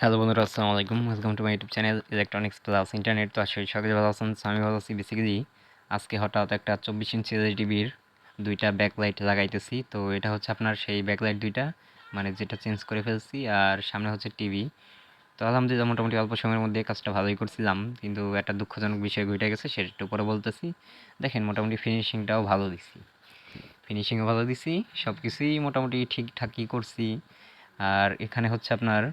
Hello বন্ধুরা, আসসালামু আলাইকুম। Welcome to my YouTube channel electronics plus internet তো আসলে সকলে ভালো আছেন আমি ভালো আছি বেসিক্যালি আজকে হঠাৎ একটা চব্বিশ ইঞ্চি টিভির দুইটা ব্যাকলাইট লাগাইতেছি। তো এটা হচ্ছে আপনার সেই ব্যাকলাইট দুইটা মানে যেটা চেঞ্জ করে ফেলছি, আর সামনে হচ্ছে টিভি তো আলহামদুলিল্লাহ, মোটামুটি অল্প সময়ের মধ্যে কাজটা ভালোই করছিলাম, কিন্তু একটা দুঃখজনক বিষয় ঘটে গেছে, সেটা একটু পরে বলতেছি। দেখেন, মোটামুটি ফিনিশিংটাও ভালো দিছি। ফিনিশিংও ভালো দিছি সব কিছুই মোটামুটি ঠিকঠাকই করছি। আর এখানে হচ্ছে আপনার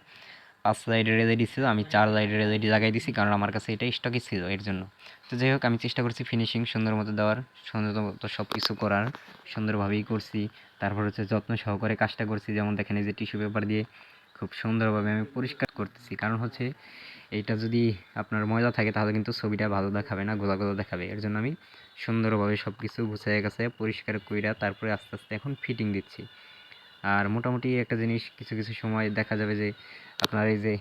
পাঁচ লাইটের এলইডি ছিল আমি চার লাইটের এলইডি লাগাই দিছি, কারণ আমার কাছে এটা স্টকই ছিল এর জন্য। তো যাই হোক, আমি চেষ্টা করছি ফিনিশিং সুন্দর মতো দেওয়ার, সুন্দর মতো সব কিছু করার, সুন্দরভাবেই করছি। তারপর হচ্ছে যত্ন সহকারে কাজটা করছি, যেমন দেখেন এই যে টিস্যু পেপার দিয়ে খুব সুন্দরভাবে আমি পরিষ্কার করতেছি। কারণ হচ্ছে এইটা যদি আপনার ময়লা থাকে, তাহলে কিন্তু ছবিটা ভালো দেখাবে না, গোলা গোলা দেখাবে। এর জন্য আমি সুন্দরভাবে সব কিছু গুছিয়ে গেছে পরিষ্কার কইরা তারপরে আস্তে আস্তে এখন ফিটিং দিচ্ছি। আর মোটামুটি একটা জিনিস, কিছু কিছু সময় দেখা যাবে যে আপনার এই যে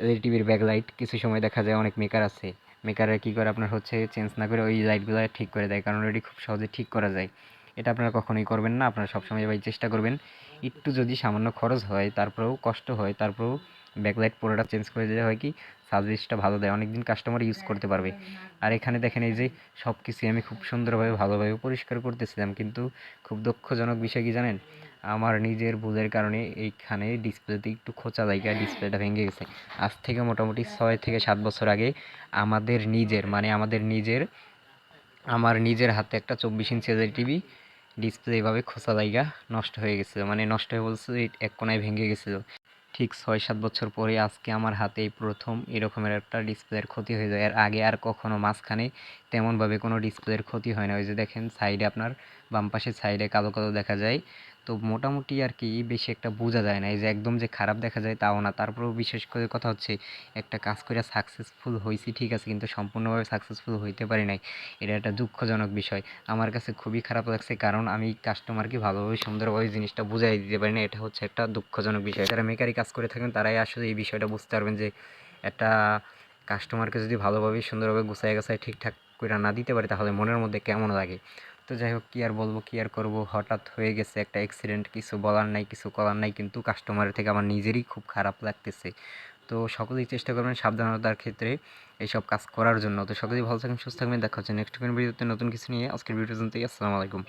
এলইডি টিভির ব্যাকলাইট কিছু সময় দেখা যায় অনেক মেকার আছে। মেকাররা কী করে আপনার হচ্ছে চেঞ্জ না করে ওই লাইটগুলো ঠিক করে দেয়, কারণ এটি খুব সহজে ঠিক করা যায়। এটা আপনারা কখনোই করবেন না। আপনারা সবসময় ভাই চেষ্টা করবেন। একটু যদি সামান্য খরচ হয়, তারপরেও কষ্ট হয়, তারপরেও ব্যাকলাইট পুরোটা চেঞ্জ করে দিলে হয় কি সার্ভিসটা ভালো দেয়। অনেক দিন কাস্টমার ইউজ করতে পারবে। আর এখানে দেখেন এই যে সব কিছুই আমি খুব সুন্দরভাবে ভালোভাবে পরিষ্কার করতেছিলাম। কিন্তু খুব দুঃখজনক বিষয় কি জানেন? আমার নিজের ভুলের কারণে এইখানে ডিসপ্লেতে একটু খোঁচা লাগা ডিসপ্লেটা ভেঙে গেছে। আজ থেকে মোটামুটি ছয় থেকে সাত বছর আগে আমাদের নিজের মানে আমাদের নিজের, আমার নিজের হাতে একটা চব্বিশ ইঞ্চি টিভি ডিসপ্লে এভাবে খোসা জায়গা নষ্ট হয়ে গেছিল। মানে নষ্ট হয়ে বলছে এক কোনায় ভেঙে গেছিল। ঠিক ছয় সাত বছর পরে আজকে আমার হাতে এই প্রথম এরকমের একটা ডিসপ্লের ক্ষতি হয়ে যায়। এর আগে আর কখনো মাঝখানে তেমনভাবে কোনো ডিসপ্লের ক্ষতি হয় না। ওই যে দেখেন, সাইডে আপনার বাম পাশের সাইডে কালো কালো দেখা যায়। তো মোটামুটি আর কি বেশি একটা বোঝা যায় না। এই যে একদম যে খারাপ দেখা যায় তাও না। তারপরেও বিশেষ করে কথা হচ্ছে, একটা কাজ করে সাকসেসফুল হয়েছি ঠিক আছে, কিন্তু সম্পূর্ণভাবে সাকসেসফুল হইতে পারি নাই। এটা একটা দুঃখজনক বিষয়। আমার কাছে খুবই খারাপ লাগছে কারণ আমি কাস্টমারকে ভালোভাবে, সুন্দরভাবে জিনিসটা বুঝাই দিতে পারি না। এটা হচ্ছে একটা দুঃখজনক বিষয়। যারা মেকারি কাজ করে থাকেন, তারাই আসলে এই বিষয়টা বুঝতে পারবেন যে একটা কাস্টমারকে যদি ভালোভাবে সুন্দরভাবে গুছায় গাছায় ঠিকঠাক করে না দিতে পারে, তাহলে মনের মধ্যে কেমন লাগে? তো যাই হোক, কী আর বলব, কী আর করব? হঠাৎ হয়ে গেছে একটা অ্যাক্সিডেন্ট কিছু বলার নাই, কিছু করার নাই, কিন্তু কাস্টমারের থেকে আমার নিজেরই খুব খারাপ লাগতেছে। তো সকলেই চেষ্টা করবেন সাবধানতার ক্ষেত্রে এইসব কাজ করার জন্য। তো সকলেই ভালো থাকবেন, সুস্থ থাকবেন, দেখা হচ্ছে নেক্সট ভিডিওতে নতুন কিছু নিয়ে। আজকের ভিডিও পর্যন্তই, আসসালামু আলাইকুম।